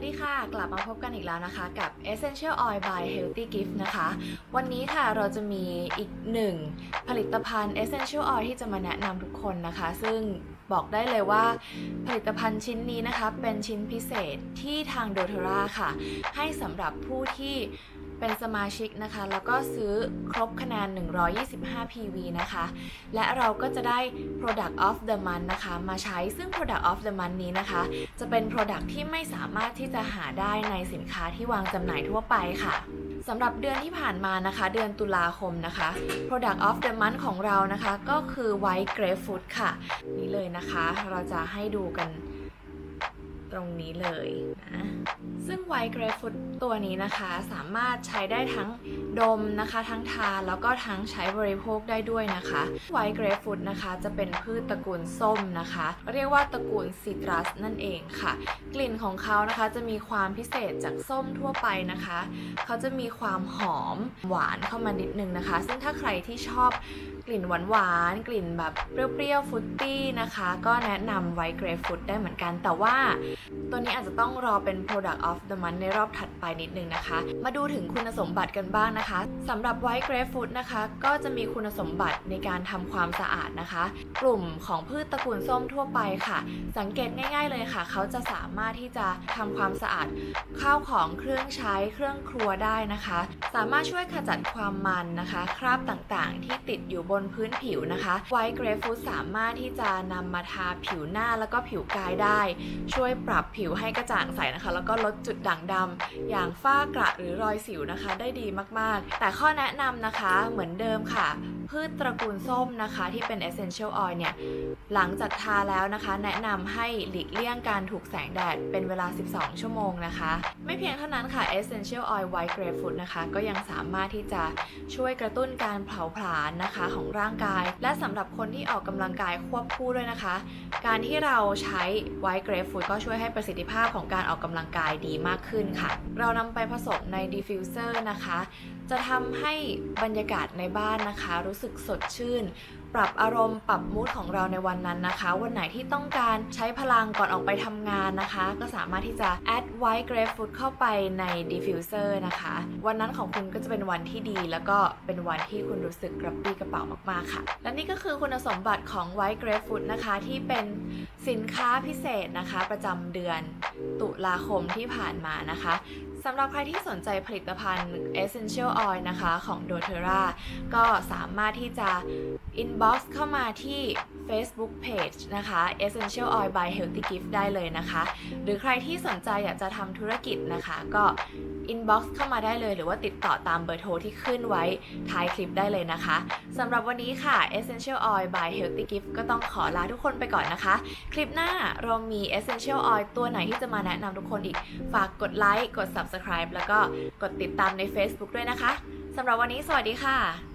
วัสดีค่ะ กลับมาพบกันอีกแล้วนะคะ กับ Essential Oil by Healthy Gift นะคะ วันนี้ค่ะเราจะมีอีกหนึ่งผลิตภัณฑ์ Essential Oil ที่จะมาแนะนำทุกคนนะคะ ซึ่งบอกได้เลยว่าผลิตภัณฑ์ชิ้นนี้นะคะ เป็นชิ้นพิเศษที่ทางโดเทราค่ะ ให้สำหรับผู้ที่ เป็นสมาชิกนะคะ แล้วก็ซื้อครบคะแนน 125 PV นะคะ และเราก็จะได้ Product of the Month นะคะ มาใช้ซึ่ง Product of the Month นี้นะคะ จะเป็น Product ที่ไม่สามารถที่จะหาได้ในสินค้าที่วางจำหน่ายทั่วไปค่ะสำหรับเดือนที่ผ่านมานะคะ เดือนตุลาคมนะคะ Product of the Month ของเรานะคะ ก็คือ White Grapefruit ค่ะ นี่เลยนะคะ เราจะให้ดูกัน ตรงนี้เลยนะซึ่ง White Grapefruit ตัวนี้นะคะสามารถใช้ได้ทั้งดมนะคะ ทั้งทานแล้วก็ทั้งใช้บริโภคได้ด้วยนะคะ White Grapefruit นะคะ จะเป็นพืชตระกูลส้มนะคะ เรียกว่าตระกูลซิตรัสนั่นเองค่ะ กลิ่นของเขานะคะจะมีความพิเศษจากส้มทั่วไปนะคะ เขาจะมีความหอมหวานเข้ามานิดนึงนะคะ ซึ่งถ้าใครที่ชอบ กลิ่นหวานๆกลิ่นแบบเปรี้ยวๆฟรุตตี้นะคะ ก็แนะนำไวท์เกรฟ r ุ i ได้เหมือนกัน แต่ว่าตัวนี้อาจจะต้องรอเป็น Product of the Month ในรอบถัดไปนิดนึงนะคะ มาดูถึงคุณสมบัติกันบ้างนะคะสำหรับไวท์เกรฟ r ุ i นะคะ ก็จะมีคุณสมบัติในการทำความสะอาดนะคะ กลุ่มของพืชตระกูลส้มทั่วไปค่ะ สังเกตง่าย ๆเลยค่ะ เขาจะสามารถที่จะทำความสะอาดข้าวของเครื่องใช้เครื่องครัวได้นะคะ สามารถช่วยขจัดความมันนะคะ คราบต่างๆ ที่ติดอยู่บนพื้นผิวนะคะไวท์เกรฟ r ู i สามารถที่จะนำมาทาผิวหน้าแล้วก็ผิวกายได้ ช่วยปรับผิวให้กระจ่างใสนะคะ แล้วก็ลดจุดด่างดำอย่างฝ้ากระหรือรอยสิวนะคะ ได้ดีมากๆ แต่ข้อแนะนำนะคะเหมือนเดิมค่ะพืชตระกูลส้มนะคะที่เป็น essential oil เนี่ย หลังจากทาแล้วนะคะ แนะนำให้หลีกเลี่ยงการถูกแสงแดดเป็นเวลา 12 ชั่วโมงนะคะ ไม่เพียงเท่านั้นค่ะ essential oil white grapefruit นะคะ ก็ยังสามารถที่จะช่วยกระตุ้นการเผาผลาญนะคะของร่างกาย และสำหรับคนที่ออกกำลังกายควบคู่ด้วยนะคะ การที่เราใช้ white grapefruit ก็ช่วยให้ประสิทธิภาพของการออกกำลังกายดีมากขึ้นค่ะ เรานำไปผสมใน diffuser นะคะ จะทำให้บรรยากาศในบ้านนะคะ รู้สึกสดชื่น ปรับอารมณ์ปรับมูดของเราในวันนั้นนะคะ วันไหนที่ต้องการใช้พลังก่อนออกไปทำงานนะคะ ก็สามารถที่จะ add white grapefruit เข้าไปใน diffuser นะคะ วันนั้นของคุณก็จะเป็นวันที่ดี แล้วก็เป็นวันที่คุณรู้สึกกระปี้กระเป๋ามากๆค่ะ และนี่ก็คือคุณสมบัติของ white grapefruit นะคะที่เป็นสินค้าพิเศษนะคะ ประจำเดือนตุลาคมที่ผ่านมานะคะ สำหรับใครที่สนใจผลิตภัณฑ์ Essential Oil นะคะของ doTERRA ก็สามารถที่จะ inbox เข้ามาที่ Facebook Page นะคะ Essential Oil by Healthy Gift ได้เลยนะคะ หรือใครที่สนใจอยากจะทำธุรกิจนะคะ ก็ inbox เข้ามาได้เลยหรือว่าติดต่อตามเบอร์โทรที่ขึ้นไว้ท้ายคลิปได้เลยนะคะสำหรับวันนี้ค่ะ Essential Oil by Healthy Gift ก็ต้องขอลาทุกคนไปก่อนนะคะ คลิปหน้าเรามี Essential Oil ตัวไหนที่จะมาแนะนำทุกคนอีก ฝากกดไลค์กด subscribe Subscribe แล้วก็กดติดตามใน Facebook ด้วยนะคะสำหรับวันนี้สวัสดีค่ะ